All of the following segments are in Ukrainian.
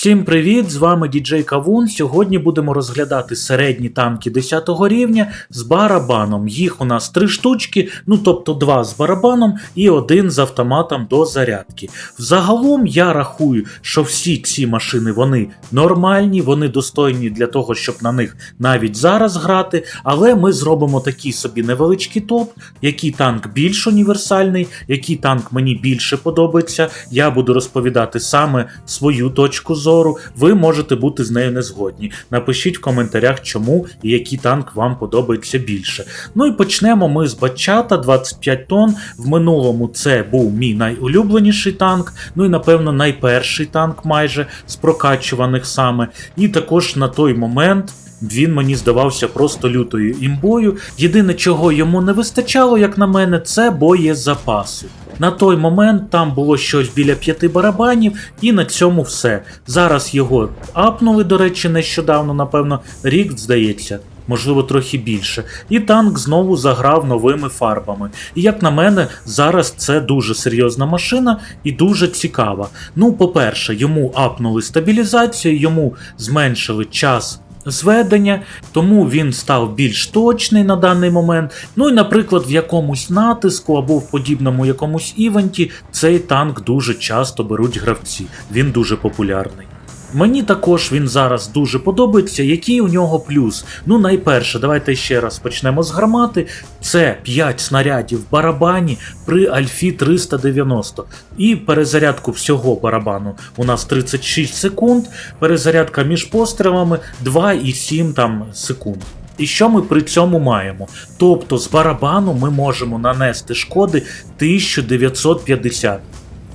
Всім привіт! З вами діджей Кавун. Сьогодні будемо розглядати середні танки 10 рівня з барабаном. Їх у нас три штучки, ну тобто два з барабаном і один з автоматом до зарядки. Взагалом я рахую, що всі ці машини вони нормальні, вони достойні для того, щоб на них навіть зараз грати. Але ми зробимо такий собі невеличкий топ, який танк більш універсальний, який танк мені більше подобається. Я буду розповідати саме свою точку зору. Ви можете бути з нею не згодні. Напишіть в коментарях, чому і який танк вам подобається більше. Ну і почнемо ми з Бачата 25 тонн. В минулому це був мій найулюбленіший танк. Ну і напевно найперший танк майже з прокачуваних саме. І також на той момент. Він мені здавався просто лютою імбою. Єдине, чого йому не вистачало, як на мене, це боєзапасу. На той момент там було щось біля п'яти барабанів, і на цьому все. Зараз його апнули, до речі, нещодавно, напевно, рік здається. Можливо, трохи більше. І танк знову заграв новими фарбами. І як на мене, зараз це дуже серйозна машина і дуже цікава. Ну, по-перше, йому апнули стабілізацію, йому зменшили час зведення, тому він став більш точний на даний момент. Ну і, наприклад, в якомусь натиску або в подібному якомусь івенті цей танк дуже часто беруть гравці. Він дуже популярний. Мені також він зараз дуже подобається. Який у нього плюс? Ну, найперше, давайте ще раз почнемо з гармати. Це 5 снарядів в барабані при Альфі 390. І перезарядку всього барабану у нас 36 секунд. Перезарядка між пострілами 2,7 там секунд. І що ми при цьому маємо? Тобто з барабану ми можемо нанести шкоди 1950.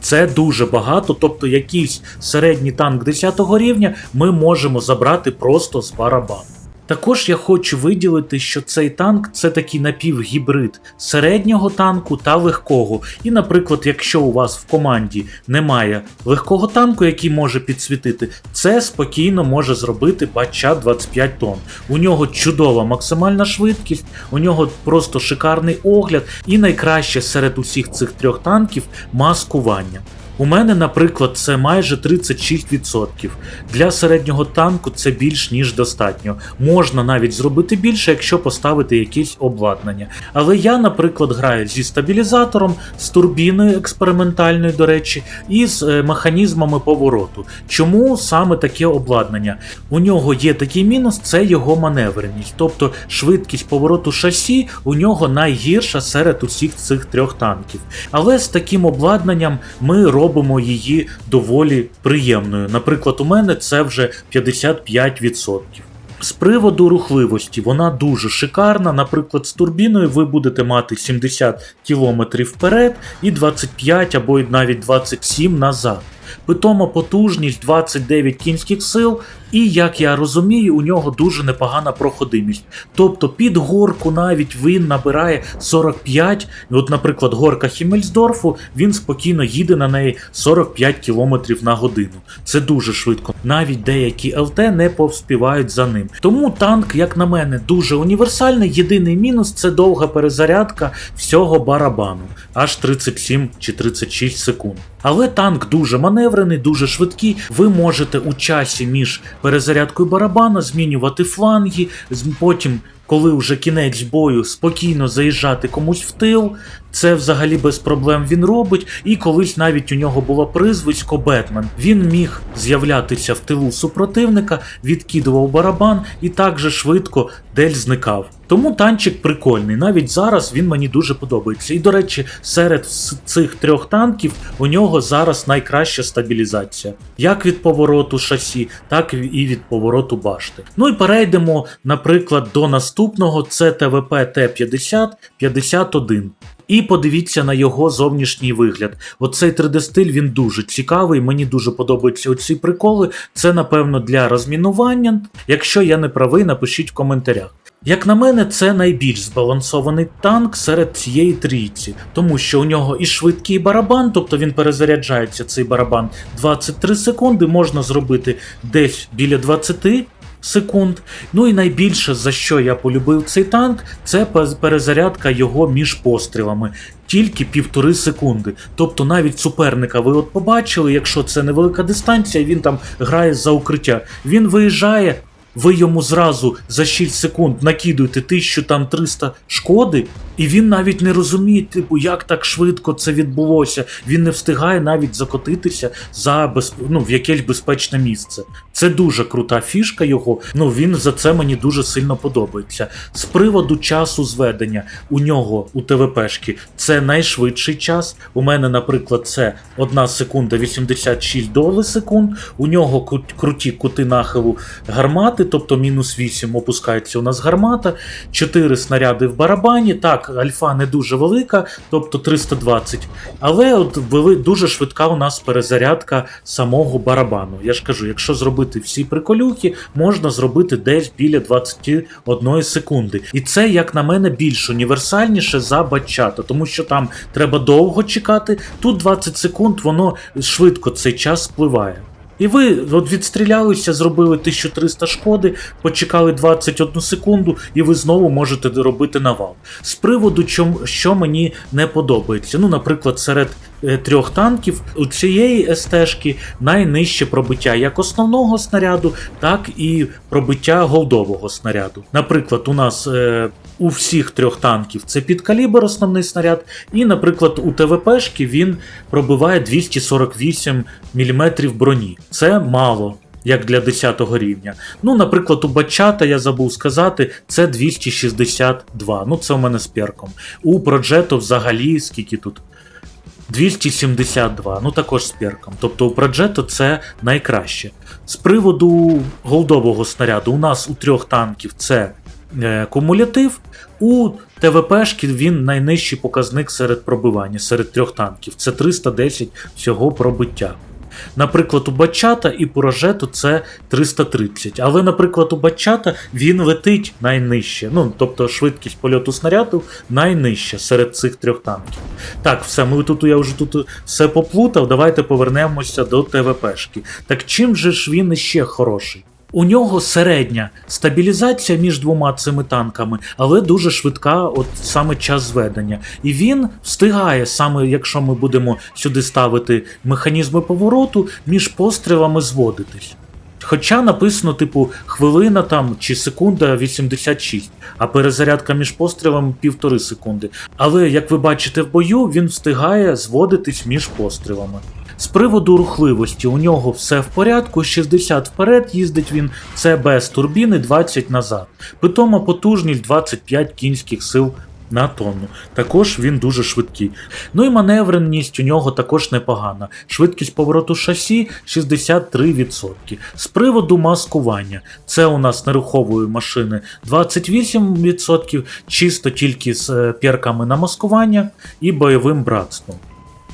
Це дуже багато, тобто якийсь середній танк 10 рівня ми можемо забрати просто з барабану. Також я хочу виділити, що цей танк це такий напівгібрид середнього танку та легкого. І, наприклад, якщо у вас в команді немає легкого танку, який може підсвітити, це спокійно може зробити бача 25 тонн. У нього чудова максимальна швидкість, у нього просто шикарний огляд, і найкраще серед усіх цих трьох танків маскування. У мене, наприклад, це майже 36%. Для середнього танку це більш ніж достатньо. Можна навіть зробити більше, якщо поставити якесь обладнання. Але я, наприклад, граю зі стабілізатором, з турбіною експериментальною, до речі, і з е, механізмами повороту. Чому саме таке обладнання? У нього є такий мінус, це його маневреність. Тобто швидкість повороту шасі у нього найгірша серед усіх цих трьох танків. Але з таким обладнанням ми робимо робимо її доволі приємною. Наприклад, у мене це вже 55%. З приводу рухливості, вона дуже шикарна. Наприклад, з турбіною ви будете мати 70 км вперед і 25 або навіть 27 назад. Питома потужність 29 кінських сил, і, як я розумію, у нього дуже непогана проходимість. Тобто під горку навіть він набирає 45, от, наприклад, горка Хімельсдорфу, він спокійно їде на неї 45 км на годину. Це дуже швидко. Навіть деякі ЛТ не повспівають за ним. Тому танк, як на мене, дуже універсальний. Єдиний мінус це довга перезарядка всього барабану, аж 37 чи 36 секунд. Але танк дуже маневрений, дуже швидкий. Ви можете у часі між перезарядкою барабана змінювати фланги, потім, коли вже кінець бою, спокійно заїжджати комусь в тил. Це взагалі без проблем він робить, і колись навіть у нього було призвисько Бетмен. Він міг з'являтися в тилу супротивника, відкидував барабан і так же швидко дель зникав. Тому танчик прикольний. Навіть зараз він мені дуже подобається. І, до речі, серед цих трьох танків у нього зараз найкраща стабілізація. Як від повороту шасі, так і від повороту башти. Ну і перейдемо, наприклад, до наступного це ТВП Т-50 51. І подивіться на його зовнішній вигляд. Оцей 3D-стиль він дуже цікавий, мені дуже подобаються оці приколи. Це, напевно, для розмінування. Якщо я не правий, напишіть в коментарях. Як на мене, це найбільш збалансований танк серед цієї трійці, тому що у нього і швидкий барабан, тобто він перезаряджається цей барабан 23 секунди, можна зробити десь біля 20 секунд. Ну і найбільше за що я полюбив цей танк, це перезарядка його між пострілами. Тільки півтори секунди. Тобто навіть суперника ви от побачили, якщо це невелика дистанція, він там грає за укриття. Він виїжджає, ви йому зразу за 6 секунд накидуєте 1300 шкоди, і він навіть не розуміє, типу, як так швидко це відбулося. Він не встигає навіть закотитися за без... ну, в якесь безпечне місце. Це дуже крута фішка його. Ну він за це мені дуже сильно подобається. З приводу часу зведення у нього у ТВПшки це найшвидший час. У мене, наприклад, це 1 секунда 86 доли секунд. У нього круті кути нахилу гармати, тобто мінус 8 опускається у нас гармата, 4 снаряди в барабані. Так, альфа не дуже велика, тобто 320. Але от вели- дуже швидка у нас перезарядка самого барабану. Я ж кажу, якщо зробити всі приколюхи, можна зробити десь біля 21 секунди. І це, як на мене, більш універсальніше за бачата, тому що там треба довго чекати. Тут 20 секунд, воно швидко цей час спливає. І ви от відстрілялися, зробили 1300 шкоди, почекали 21 секунду, і ви знову можете робити навал. З приводу, чому, що мені не подобається. Ну, наприклад, серед трьох танків у цієї СТшки найнижче пробиття як основного снаряду, так і пробиття голдового снаряду. Наприклад, у нас е, у всіх трьох танків це підкалібр основний снаряд, і, наприклад, у ТВПшки він пробиває 248 мм броні. Це мало. Як для 10 рівня. Ну, наприклад, у Бачата я забув сказати, це 262. Ну, це у мене з перком. У Проджето взагалі скільки тут? 272, ну також з перком. Тобто у Проджето це найкраще. З приводу голдового снаряду, у нас у трьох танків це е, кумулятив, у ТВПшки він найнижчий показник серед пробивання, серед трьох танків. Це 310 всього пробиття. Наприклад, у Бачата і Порожету це 330. Але, наприклад, у Бачата він летить найнижче. Ну, тобто швидкість польоту снаряду найнижча серед цих трьох танків. Так, все, ми тут я вже тут все поплутав. Давайте повернемося до ТВПшки. Так чим же ж він іще хороший? У нього середня стабілізація між двома цими танками, але дуже швидка, от саме час зведення. І він встигає, саме якщо ми будемо сюди ставити механізми повороту, між пострілами зводитись. Хоча написано, типу, хвилина там чи секунда 86, а перезарядка між пострілами півтори секунди. Але як ви бачите в бою, він встигає зводитись між пострілами. З приводу рухливості у нього все в порядку, 60 вперед їздить він, це без турбіни, 20 назад. Питома потужність 25 кінських сил на тонну. Також він дуже швидкий. Ну і маневреність у нього також непогана. Швидкість повороту шасі 63%. З приводу маскування, це у нас нерухової машини 28%, чисто тільки з е, перками на маскування і бойовим братством.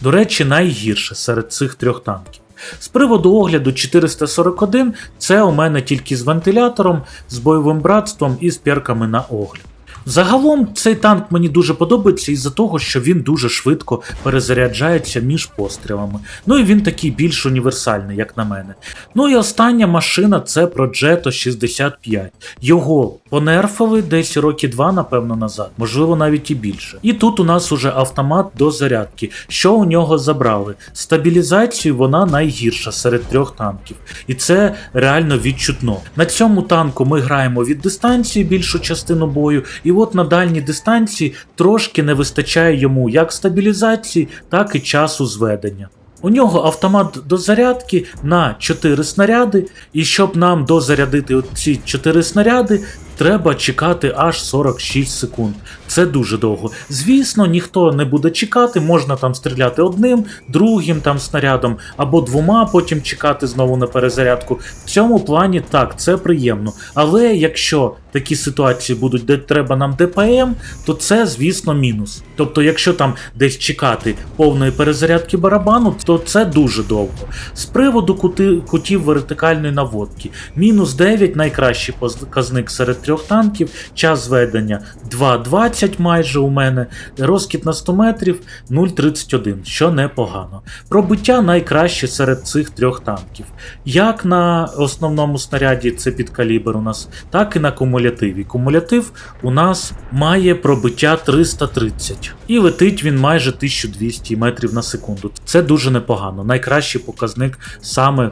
До речі, найгірше серед цих трьох танків. З приводу огляду 441 це у мене тільки з вентилятором, з бойовим братством і з перками на огляд. Загалом цей танк мені дуже подобається із-за того, що він дуже швидко перезаряджається між пострілами. Ну і він такий більш універсальний, як на мене. Ну і остання машина це Progetto 65. Його понерфили десь роки два, напевно, назад, можливо, навіть і більше. І тут у нас уже автомат до зарядки. Що у нього забрали? Стабілізацію вона найгірша серед трьох танків. І це реально відчутно. На цьому танку ми граємо від дистанції більшу частину бою, і от на дальній дистанції трошки не вистачає йому як стабілізації, так і часу зведення. У нього автомат до зарядки на 4 снаряди, і щоб нам дозарядити ці 4 снаряди, треба чекати аж 46 секунд. Це дуже довго. Звісно, ніхто не буде чекати, можна там стріляти одним, другим там снарядом або двома, потім чекати знову на перезарядку. В цьому плані так, це приємно. Але якщо такі ситуації будуть, де треба нам ДПМ, то це, звісно, мінус. Тобто, якщо там десь чекати повної перезарядки барабану, то це дуже довго. З приводу кути, кутів вертикальної наводки, мінус 9 найкращий показник серед трьох танків, час зведення 2.20 майже у мене, розкіт на 100 метрів 0.31, що непогано. Пробиття найкраще серед цих трьох танків. Як на основному снаряді це підкалібр у нас, так і на кумулятиві. Кумулятив у нас має пробиття 330 і летить він майже 1200 метрів на секунду. Це дуже непогано. Найкращий показник саме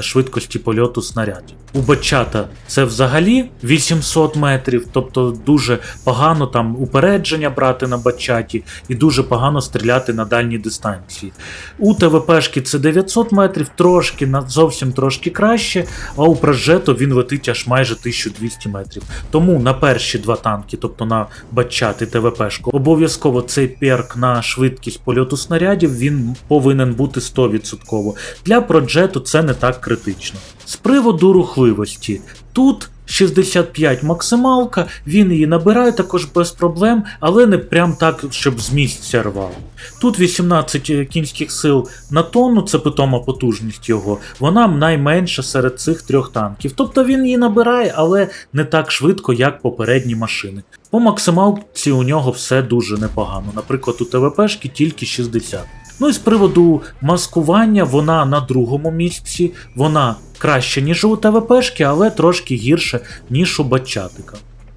швидкості польоту снарядів. У Бачата це взагалі 800 метрів, тобто дуже погано там упередження брати на Бачаті і дуже погано стріляти на дальній дистанції. У ТВПшки це 900 метрів, трошки зовсім трошки краще, а у Проджето він летить аж майже 1200 метрів. Тому на перші два танки, тобто на Бачат і ТВПшку, обов'язково цей перк на швидкість польоту снарядів він повинен бути 100%. Для Проджету це не так критично. З приводу рухливості, тут 65 максималка, він її набирає також без проблем, але не прям так, щоб з місця рвав. Тут 18 кінських сил на тонну, це питома потужність його, вона найменша серед цих трьох танків. Тобто він її набирає, але не так швидко, як попередні машини. По максималці у нього все дуже непогано. Наприклад, у ТВПшки тільки 60. Ну і з приводу маскування, вона на другому місці, вона краще, ніж у ТВПшки, але трошки гірше, ніж у Батчатика.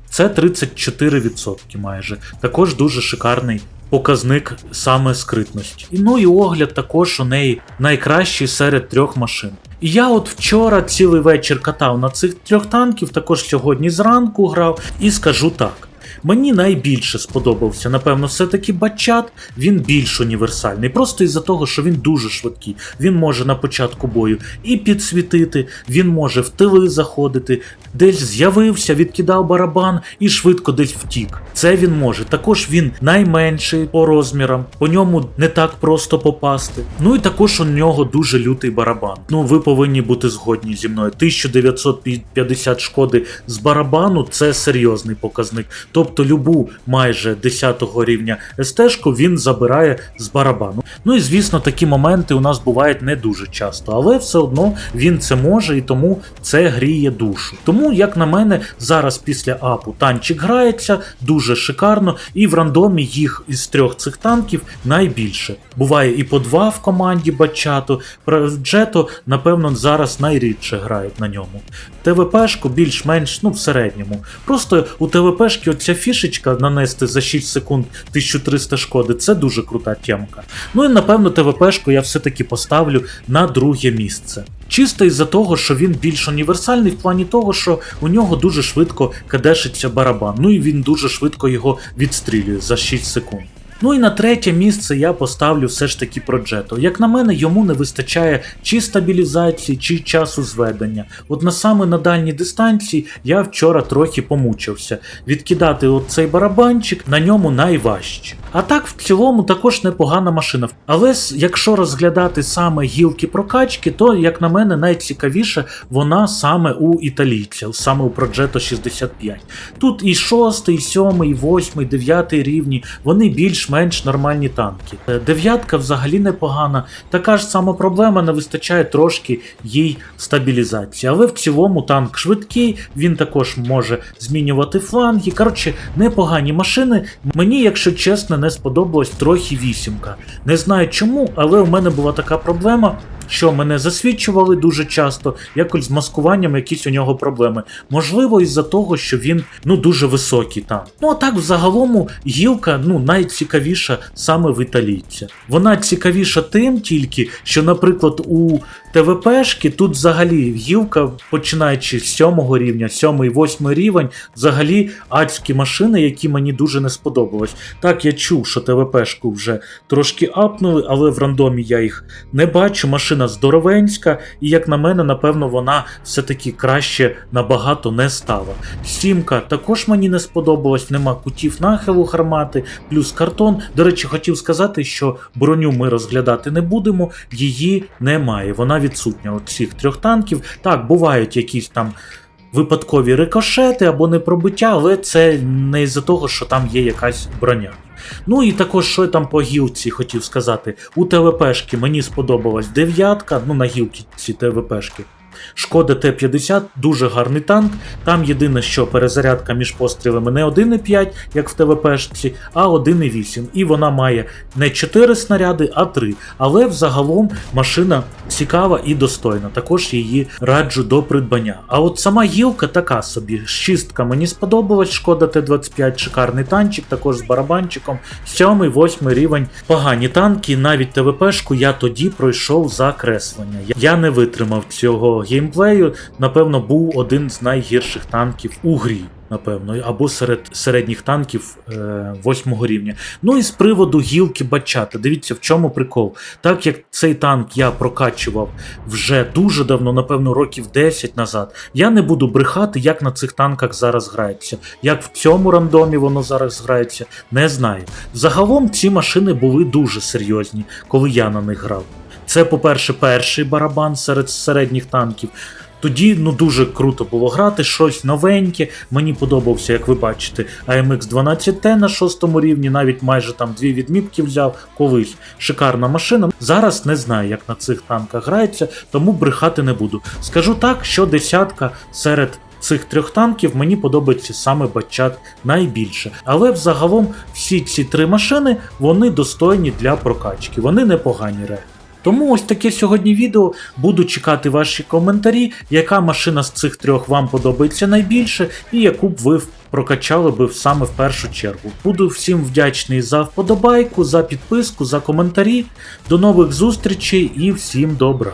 Це 34% майже. Також дуже шикарний показник саме скритності. Ну і огляд також у неї найкращий серед трьох машин. І я от вчора цілий вечір катав на цих трьох танків, також сьогодні зранку грав, і скажу так. Мені найбільше сподобався, напевно, все-таки Бачат, він більш універсальний. Просто із-за того, що він дуже швидкий. Він може на початку бою і підсвітити, він може в тили заходити, десь з'явився, відкидав барабан і швидко десь втік. Це він може. Також він найменший по розмірам, по ньому не так просто попасти. Ну і також у нього дуже лютий барабан. Ну, ви повинні бути згодні зі мною. 1950 шкоди з барабану це серйозний показник. Тобто любу майже 10 рівня СТ-шку він забирає з барабану. Ну і звісно, такі моменти у нас бувають не дуже часто, але все одно він це може і тому це гріє душу. Тому, як на мене, зараз після апу танчик грається дуже шикарно, і в рандомі їх із трьох цих танків найбільше. Буває і по два в команді Бачато, Джето, напевно, зараз найрідше грають на ньому. ТВПшку більш-менш ну, в середньому. Просто у ТВПшки оця фішечка нанести за 6 секунд 1300 шкоди це дуже крута тємка. Ну і напевно ТВПшку я все-таки поставлю на друге місце. Чисто із-за того, що він більш універсальний в плані того, що у нього дуже швидко кадешиться барабан, ну і він дуже швидко його відстрілює за 6 секунд. Ну і на третє місце я поставлю все ж таки Проджето. Як на мене, йому не вистачає чи стабілізації, чи часу зведення. От на саме на дальній дистанції я вчора трохи помучився. Відкидати оцей барабанчик на ньому найважче. А так, в цілому, також непогана машина. Але якщо розглядати саме гілки прокачки, то, як на мене, найцікавіше вона саме у італійця, саме у Progetto 65. Тут і 6, і 7, і 8, і 9 рівні, вони більш-менш нормальні танки. Е, Дев'ятка взагалі непогана. Така ж сама проблема, не вистачає трошки їй стабілізації. Але в цілому танк швидкий, він також може змінювати фланги. Коротше, непогані машини. Мені, якщо чесно, не сподобалось трохи вісімка. Не знаю чому, але у мене була така проблема. Що мене засвідчували дуже часто, якось з маскуванням якісь у нього проблеми. Можливо, із-за того, що він ну дуже високий там. Ну а так, взагалому, гілка ну найцікавіша саме в італійця. Вона цікавіша тим тільки, що, наприклад, у ТВПшки тут взагалі гілка, починаючи з 7 рівня, 7 8 рівень, взагалі адські машини, які мені дуже не сподобались. Так, я чув, що ТВПшку вже трошки апнули, але в рандомі я їх не бачу. Машина здоровенська, і як на мене, напевно, вона все-таки краще набагато не стала. Сімка також мені не сподобалась, нема кутів нахилу гармати, плюс картон. До речі, хотів сказати, що броню ми розглядати не будемо, її немає. Вона відсутня от цих трьох танків. Так, бувають якісь там. Випадкові рикошети або непробиття, але це не із-за того, що там є якась броня. Ну і також, що я там по гілці хотів сказати, у ТВПшки мені сподобалась дев'ятка, ну на гілці ці ТВПшки. Шкода Т-50 дуже гарний танк. Там єдине, що перезарядка між пострілами не 1,5, як в ТВПшці, а 1,8. І вона має не 4 снаряди, а 3. Але взагалом машина цікава і достойна. Також її раджу до придбання. А от сама гілка така собі. Шістка мені сподобалась. Шкода Т-25, шикарний танчик, також з барабанчиком. Сьомий, восьмий рівень. Погані танки, навіть ТВПшку я тоді пройшов за креслення. Я не витримав цього геймплею. Напевно, був один з найгірших танків у грі. Напевно, або серед середніх танків е, восьмого рівня. Ну і з приводу гілки бачата. Дивіться, в чому прикол. Так як цей танк я прокачував вже дуже давно, напевно, років 10 назад, я не буду брехати, як на цих танках зараз грається. Як в цьому рандомі воно зараз грається, не знаю. Загалом ці машини були дуже серйозні, коли я на них грав. Це, по-перше, перший барабан серед середніх танків. Тоді ну дуже круто було грати, щось новеньке. Мені подобався, як ви бачите, AMX 12T на шостому рівні, навіть майже там дві відмітки взяв колись. Шикарна машина. Зараз не знаю, як на цих танках грається, тому брехати не буду. Скажу так, що десятка серед. Цих трьох танків мені подобається саме Батчат найбільше. Але взагалом всі ці три машини вони достойні для прокачки, вони непогані реально. Тому ось таке сьогодні відео. Буду чекати ваші коментарі, яка машина з цих трьох вам подобається найбільше, і яку б ви прокачали би саме в першу чергу. Буду всім вдячний за вподобайку, за підписку, за коментарі. До нових зустрічей і всім добра!